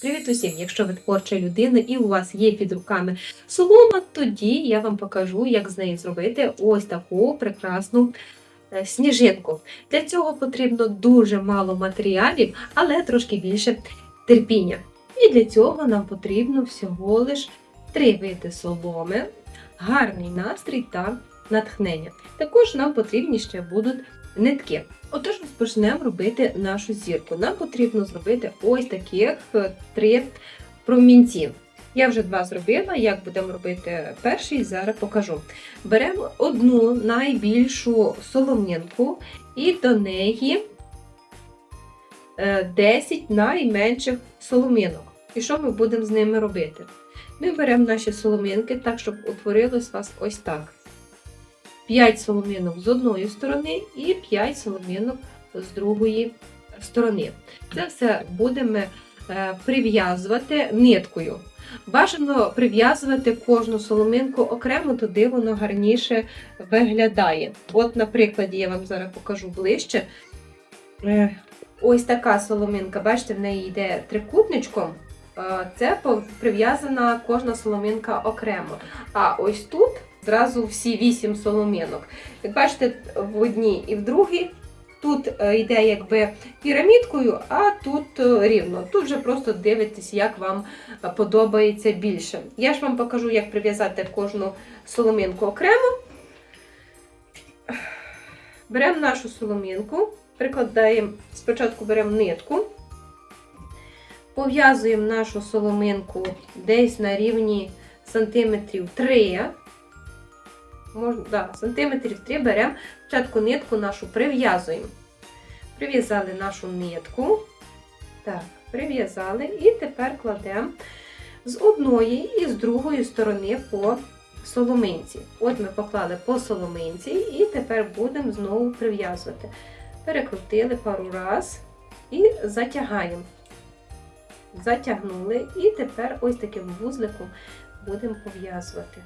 Привіт усім! Якщо ви творча людина і у вас є під руками солома, тоді я вам покажу, як з неї зробити ось таку прекрасну е, сніжинку. Для цього потрібно дуже мало матеріалів, але трошки більше терпіння. І для цього нам потрібно всього лиш три види соломи, гарний настрій та натхнення. Також нам потрібні ще будуть нитки. Отож, розпочнемо робити нашу зірку. Нам потрібно зробити ось таких е, три промінці. Я вже два зробила. Як будемо робити перший, зараз покажу. Беремо одну найбільшу солом'янку і до неї е, 10 найменших соломинок. І що ми будемо з ними робити? Ми беремо наші соломинки так, щоб утворилось у вас ось так. 5 соломинок з одної сторони і 5 соломинок з другої сторони. Це все будемо е, прив'язувати ниткою. Бажано прив'язувати кожну соломинку окремо, туди воно гарніше виглядає. От, на прикладі, я вам зараз покажу ближче. Е, Ось така соломинка, бачите, в неї йде трикутничком. Е, Це прив'язана кожна соломинка окремо. А ось тут зразу всі вісім соломинок. Як бачите, в одній і в другій тут е, йде якби пірамідкою, а тут е, рівно. Тут вже просто дивитесь, як вам подобається більше. Я ж вам покажу, як прив'язати кожну соломинку окремо. Беремо нашу соломинку, прикладаємо, спочатку беремо нитку, пов'язуємо нашу соломинку десь на рівні сантиметрів 3. Можна, да, сантиметрів 3 беремо спочатку нитку нашу прив'язуємо. Прив'язали нашу нитку. Так, прив'язали і тепер кладемо з одної і з другої сторони по соломинці. От ми поклали по соломинці і тепер будемо знову прив'язувати. Перекрутили пару раз і затягаємо. Затягнули, і тепер ось таким вузликом будемо пов'язувати.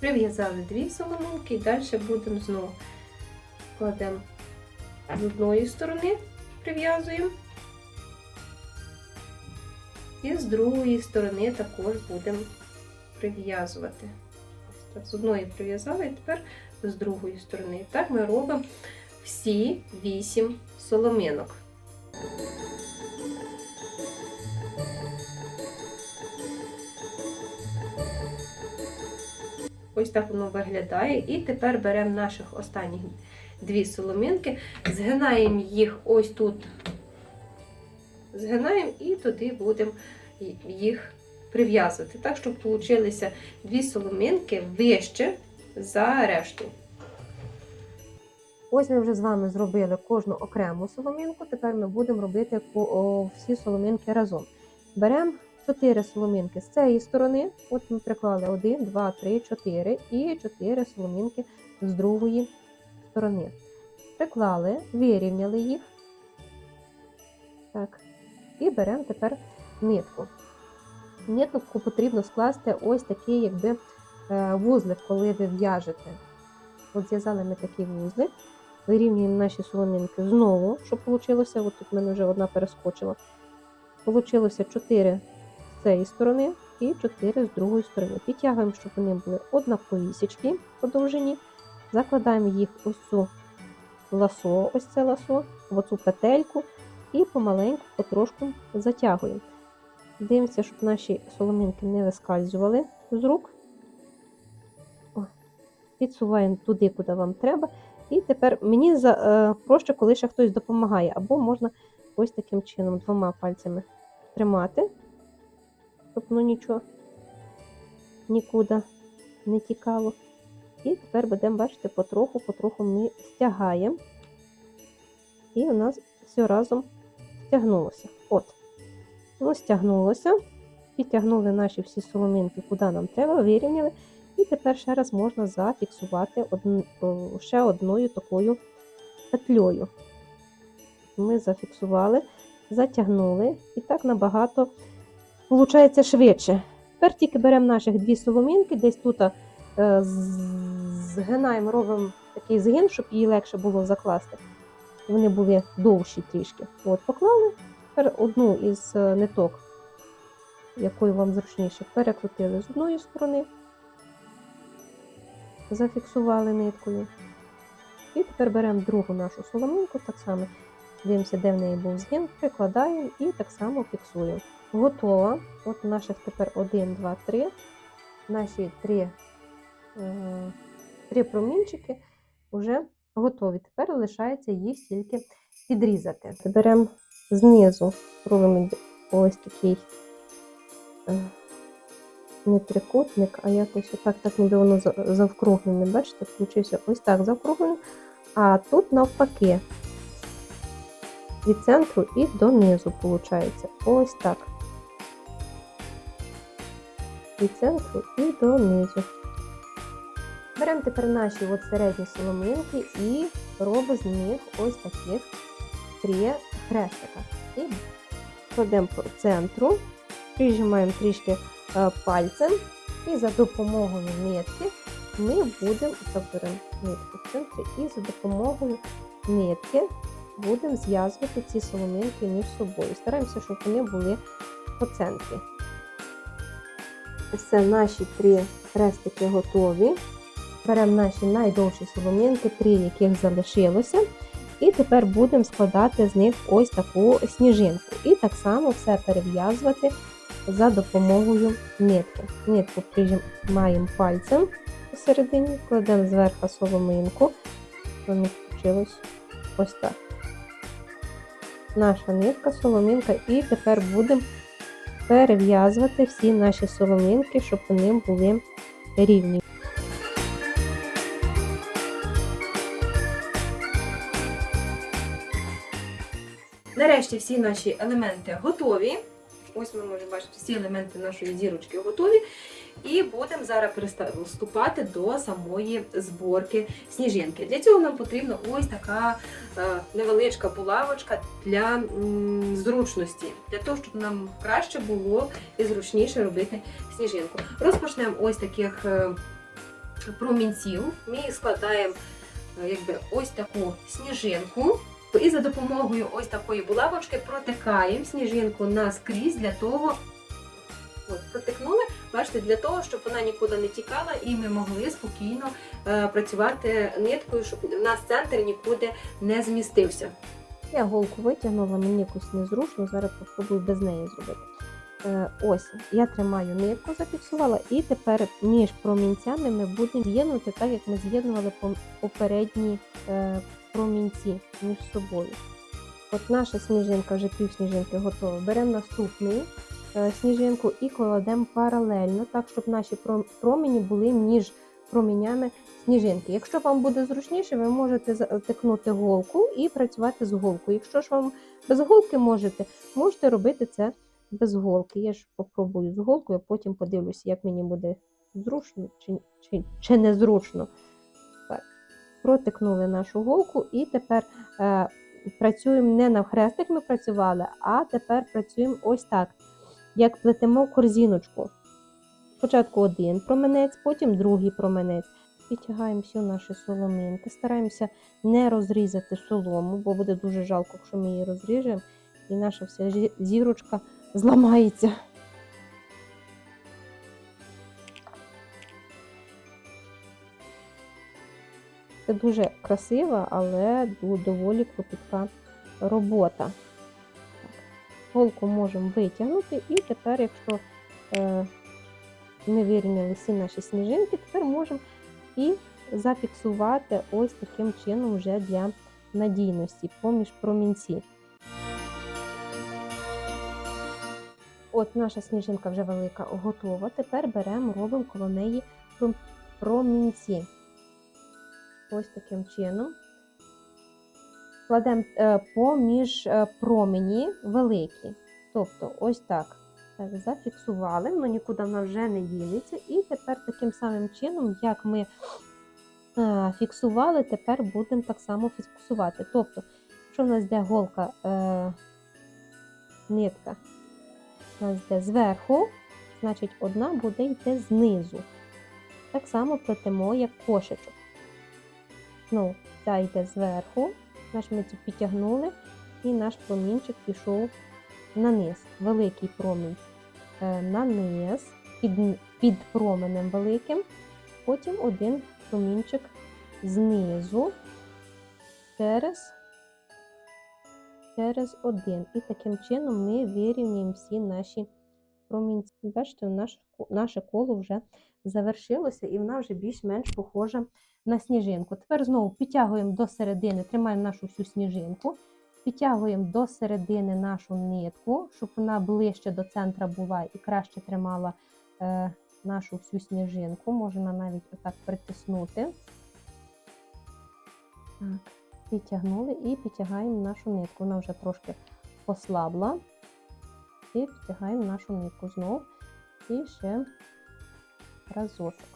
Прив'язали дві соломинки і далі будемо знову кладемо з одної сторони, прив'язуємо. І з другої сторони також будемо прив'язувати. Так, з одної прив'язали, і тепер з другої сторони. Так ми робимо всі вісім соломинок. Ось так воно виглядає. І тепер беремо наших останніх дві соломинки, згинаємо їх ось тут, згинаємо і туди будемо їх прив'язувати. Так, щоб получилися дві соломинки вище за решту. Ось ми вже з вами зробили кожну окрему соломинку. Тепер ми будемо робити всі соломинки разом. Беремо 4 соломинки з цієї сторони. От ми приклали 1, 2, 3, 4 і 4 соломинки з другої сторони. Приклали, вирівняли їх. Так. І беремо тепер нитку. Нитку потрібно скласти ось такий, якби е, вузлик, коли ви в'яжете. От зв'язали ми такий вузлик. Вирівнюємо наші соломинки знову, щоб вийшло. От тут в мене вже одна перескочила. Получилося 4 з цієї сторони і 4 з другої сторони. Підтягуємо, щоб вони були однаковісічки по довжині. Закладаємо їх ось цю ласо, ось це ласо, в оцю петельку і помаленьку, потрошку затягуємо. Дивимося, щоб наші соломинки не вискальзували з рук. О, підсуваємо туди, куди вам треба. І тепер мені за, е, проще, коли ще хтось допомагає, або можна ось таким чином двома пальцями тримати, щоб ну нічого нікуди не тікало. І тепер будемо бачити, потроху, потроху ми стягаємо. І у нас все разом стягнулося. От. Воно стягнулося. Підтягнули наші всі соломинки, куди нам треба, вирівняли. І тепер ще раз можна зафіксувати одн- о, ще одною такою петлею. Ми зафіксували, затягнули, і так набагато виходить швидше. Тепер тільки беремо наших дві соломинки, десь тут е, згинаємо, робимо такий згин, щоб її легше було закласти. Вони були довші трішки. От, поклали, Тепер одну із е, ниток, якою вам зручніше, перекрутили з одної сторони, зафіксували ниткою. І тепер беремо другу нашу соломинку, так само дивимося, де в неї був згин, прикладаємо і так само фіксуємо. Готова. От наших тепер 1, 2, 3. Наші три, е, три промінчики вже готові. Тепер лишається їх тільки підрізати. Беремо знизу, робимо ось такий е, не трикутник, а якось отак, так ніби воно завкруглене. Бачите, получився ось так завкруглене. А тут навпаки. Від центру і донизу, виходить. Ось так. Від центру і донизу. Беремо тепер наші от середні соломинки і робимо з них ось таких три хрестика. І кладемо по центру, прижимаємо трішки е, пальцем і за допомогою нитки ми будемо так беремо нитку в центрі і за допомогою нитки будемо зв'язувати ці соломинки між собою. Стараємося, щоб вони були по центрі. Все, наші три хрестики готові. Беремо наші найдовші соломинки, три яких залишилося. І тепер будемо складати з них ось таку сніжинку. І так само все перев'язувати за допомогою нитки. Нитку прижимаємо пальцем посередині, кладемо зверху соломинку. Вийшло ось так. Наша нитка, соломинка, і тепер будемо перев'язувати всі наші соломинки, щоб вони були рівні. Нарешті всі наші елементи готові. Ось ми можемо бачити, всі елементи нашої зірочки готові. І будемо зараз приступати до самої зборки сніжинки. Для цього нам потрібна ось така е, невеличка булавочка для зручності, для того, щоб нам краще було і зручніше робити сніжинку. Розпочнемо ось таких е, промінців. Ми складаємо е, якби, ось таку сніжинку. І за допомогою ось такої булавочки протикаємо сніжинку наскрізь для того, от, протикнули, бачите, для того, щоб вона нікуди не тікала і ми могли спокійно е, працювати ниткою, щоб у нас центр нікуди не змістився. Я голку витягнула, мені якось незручно, зараз попробую без неї зробити. Е, ось, я тримаю нитку, зафіксувала, і тепер між промінцями ми будемо з'єднувати так, як ми з'єднували попередні е, промінці між собою. От наша сніжинка, вже півсніжинки готова. Беремо наступну е, сніжинку і кладемо паралельно, так, щоб наші промені були між промінями сніжинки. Якщо вам буде зручніше, ви можете затикнути голку і працювати з голкою. Якщо ж вам без голки можете, можете робити це без голки. Я ж попробую з голкою, потім подивлюся, як мені буде зручно чи, чи, чи незручно. Протикнули нашу голку і тепер е, працюємо не навхрест, як ми працювали, а тепер працюємо ось так, як плетемо корзіночку. Спочатку один променець, потім другий променець. Підтягаємо всю наші соломинки. Стараємося не розрізати солому, бо буде дуже жалко, якщо ми її розріжемо, і наша вся зірочка зламається. Це дуже красива, але доволі клопітка робота. Голку можемо витягнути, і тепер, якщо е, ми вирівняли всі наші сніжинки, тепер можемо і зафіксувати ось таким чином вже для надійності поміж промінці. От наша сніжинка вже велика готова. Тепер беремо, робимо коло неї промінці. Ось таким чином. Кладемо е, поміж е, промені великі. Тобто, ось так. Так, зафіксували, воно нікуди вона вже не дінеться. І тепер таким самим чином, як ми е, фіксували, тепер будемо так само фіксувати. Тобто, якщо в нас йде голка, е, нитка, у нас йде зверху, значить одна буде йти знизу. Так само плетемо, як кошечок. Ну, ця йде зверху, наш ми підтягнули, і наш промінчик пішов на низ, великий промінь е, на низ, під, під променем великим, потім один промінчик знизу через, через один. І таким чином ми вирівнюємо всі наші промінці. Бачите, наш, наше коло вже завершилося і вона вже більш-менш похожа на сніжинку. Тепер знову підтягуємо до середини, тримаємо нашу всю сніжинку, підтягуємо до середини нашу нитку, щоб вона ближче до центра була і краще тримала е, нашу всю сніжинку. Можна навіть отак притиснути. Так, підтягнули і підтягаємо нашу нитку. Вона вже трошки послабла. І підтягаємо нашу нитку знову. І ще разочок.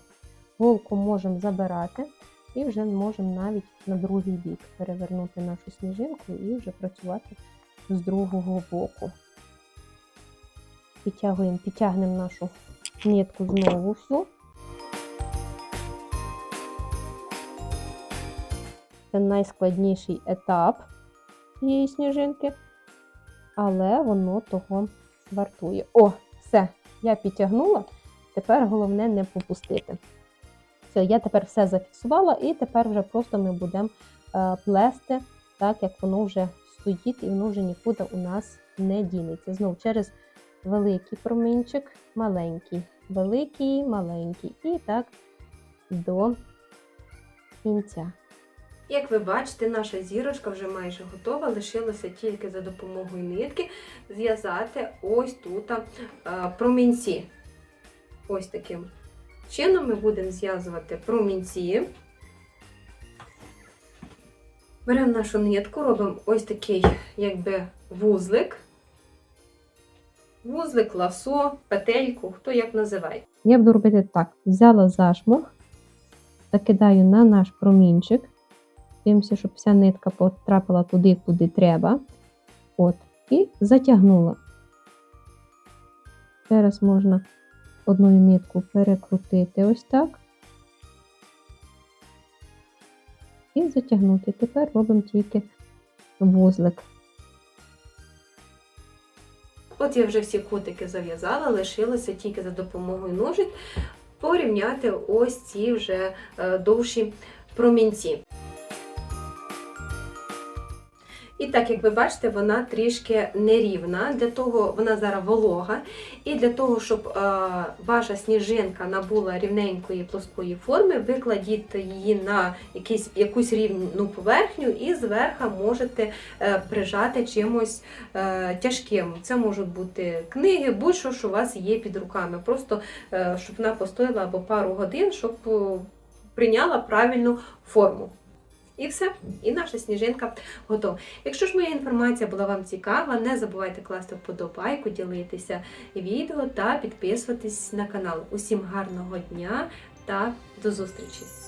Голку можемо забирати і вже можемо навіть на другий бік перевернути нашу сніжинку і вже працювати з другого боку. Підтягуємо, підтягнемо нашу нитку знову всю. Це найскладніший етап цієї сніжинки, але воно того вартує. О, все, я підтягнула. Тепер головне не попустити. Все, я тепер все зафіксувала, і тепер вже просто ми будемо е, плести, так як воно вже стоїть і воно вже нікуди у нас не дінеться. Знову через великий промінчик, маленький, великий, маленький. І так до кінця. Як ви бачите, наша зірочка вже майже готова. Лишилося тільки за допомогою нитки зв'язати ось тут е, промінці. Ось таким чином ми будемо зв'язувати промінці. Беремо нашу нитку, робимо ось такий якби вузлик. Вузлик, ласо, петельку, хто як називає. Я буду робити так: взяла зашморг, закидаю на наш промінчик. Дивимося, щоб вся нитка потрапила туди, куди треба. От, і затягнула. Зараз можна одною нитку перекрутити ось так. І затягнути. Тепер робимо тільки вузлик. От я вже всі кутики зав'язала, лишилося тільки за допомогою ножиць порівняти ось ці вже е, довші промінці. І так, як ви бачите, вона трішки нерівна. Для того вона зараз волога. І для того, щоб е, ваша сніжинка набула рівненької плоскої форми, ви кладіть її на якийсь, якусь рівну поверхню і зверху можете е, прижати чимось е, тяжким. Це можуть бути книги, будь-що, що у вас є під руками. Просто щоб вона постояла або пару годин, щоб прийняла правильну форму. І все, і наша сніжинка готова. Якщо ж моя інформація була вам цікава, не забувайте класти вподобайку, ділитися відео та підписуватись на канал. Усім гарного дня та до зустрічі!